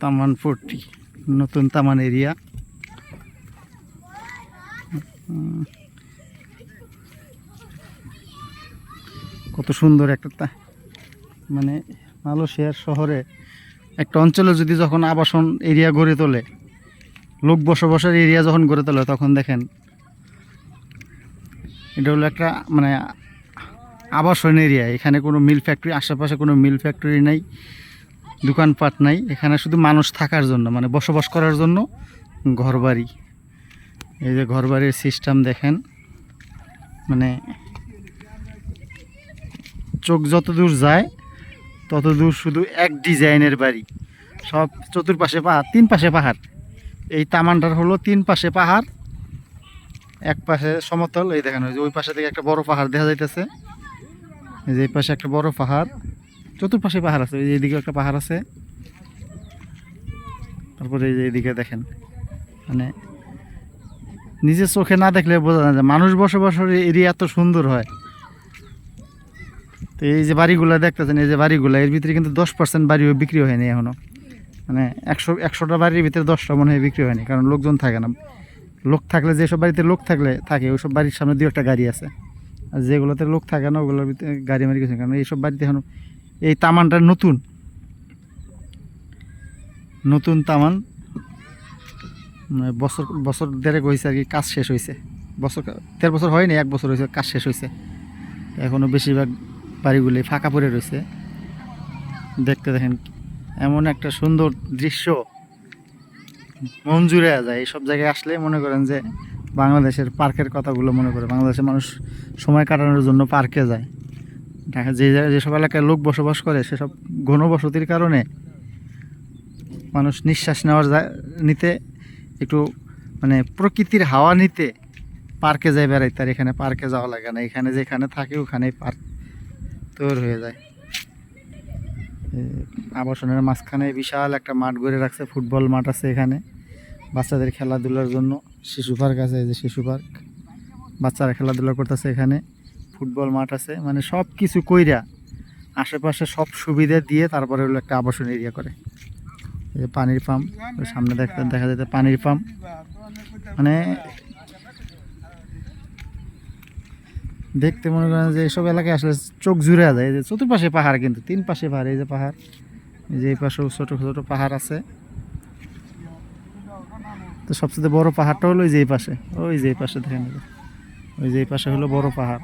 তামান ফোর্টি নতুন তামান এরিয়া। কত সুন্দর একটা মানে মালয়েশিয়ার শহরে একটা অঞ্চলে যদি যখন আবাসন এরিয়া গড়ে তোলে, লোক বসবাসের এরিয়া যখন গড়ে তোলে, তখন দেখেন এটা হলো একটা মানে আবাসন এরিয়া। এখানে কোনো মিল ফ্যাক্টরি, আশেপাশে কোনো মিল ফ্যাক্টরি নাই। দোকানপাট নাই, এখানে শুধু মানুষ থাকার জন্য মানে বসবাস করার জন্য ঘরবাড়ি। এই যে ঘরবাড়ির সিস্টেম দেখেন মানে চোখ যত দূর যায় তত দূর শুধু এক ডিজাইনের বাড়ি। সব চতুর্পাশে পাহাড়, তিন পাশে পাহাড়। এই তামানটার হলো তিন পাশে পাহাড়, এক পাশে সমতল। এই দেখেন, ওই যে ওই পাশে থেকে একটা বড় পাহাড় দেখা যাইতেছে। এই যে এই পাশে একটা বড় পাহাড়। চতুর্পাশে পাহাড় আছে এইদিকে একটা পাহাড় আছে। তারপরে এই যে এইদিকে দেখেন মানে নিজের চোখে না দেখলে বোঝা যায় মানুষ বসবাসের এরিয়া এত সুন্দর হয়। তো এই যে বাড়িগুলো দেখতেছেন, এই যে বাড়িগুলো, এর ভিতরে কিন্তু দশ পার্সেন্ট বাড়িও বিক্রি হয়নি এখনও। মানে একশো, একশোটা বাড়ির ভিতরে দশটা মনে হয় বিক্রি হয়নি, কারণ লোকজন থাকে না। লোক থাকলে যেসব বাড়িতে লোক থাকলে, থাকে, ওইসব বাড়ির সামনে দু একটা গাড়ি আছে। আর যেগুলোতে লোক থাকে না, ওগুলোর ভিতরে গাড়ি মারি গেছে, কারণ এইসব বাড়িতে এখন এই তামানটা নতুন। নতুন তামান মানে বছর বছর দেড়েক হয়েছে আর কি, কাজ শেষ হয়েছে বছর দেড় বছর হয়নি, এক বছর হয়েছে কাজ শেষ হয়েছে এখনও বেশিরভাগ বাড়িগুলি ফাঁকা পড়ে রয়েছে দেখতে দেখেন, এমন একটা সুন্দর দৃশ্য। মন জুড়ে যায়, এইসব জায়গায় আসলে মনে করেন যে বাংলাদেশের পার্কের কথাগুলো মনে করে। বাংলাদেশের মানুষ সময় কাটানোর জন্য পার্কে যায়। ঢাকা যে যেসব এলাকায় লোক বসবাস করে, সেসব ঘনবসতির কারণে মানুষ নিঃশ্বাস নেওয়ার নিতে, একটু মানে প্রকৃতির হাওয়া নিতে পার্কে যায় বেড়াইতে, আর এখানে পার্কে যাওয়া লাগে না। এখানে যেখানে থাকে, ওখানেই পার্ক তৈরি হয়ে যায়। আবাসনের মাঝখানে বিশাল একটা মাঠ গড়ে রাখছে, ফুটবল মাঠ আছে এখানে। বাচ্চাদের খেলাধুলার জন্য শিশু পার্ক আছে যে শিশু পার্ক। বাচ্চারা খেলাধুলা করতেছে এখানে। ফুটবল মাঠ আছে মানে সব কিছু কইরা আশেপাশে সব সুবিধা দিয়ে তারপরে হলো একটা আবাসন এরিয়া করে। এই যে পানির পাম্প সামনে দেখা দেখা যেতে পানির পাম্প মানে দেখতে মনে করেন যে এইসব এলাকায় আসলে চোখ জুড়ে যায়। এই যে চতুর্পাশে পাহাড় কিন্তু, তিন পাশে পাহাড়, এই যে পাহাড়। যে এই পাশেও ছোটো ছোটো পাহাড় আছে। তো সবচেয়ে বড় পাহাড়টা হলো ওই যে এই পাশে। ওই যে এই পাশে দেখেন। ওই যে এই পাশে হলো বড় পাহাড়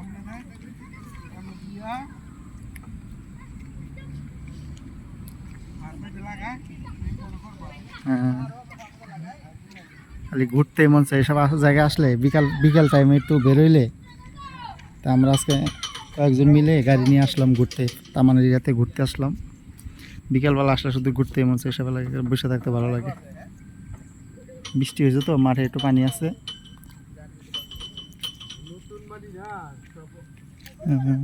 হ্যাঁ খালি ঘুরতে মন চাই আস- জায়গায় আসলে বিকাল বিকাল টাইমে একটু বেরোইলে তা আমরা আজকে কয়েকজন মিলে গাড়ি নিয়ে আসলাম ঘুরতে তামান এরিয়াতে ঘুরতে আসলাম। বিকালবেলা আসলে শুধু ঘুরতে মন চাই এলাকায় বসে থাকতে ভালো লাগে। বৃষ্টি হয়েছে তো মাঠে একটু পানি আছে। হ্যাঁ, হ্যাঁ।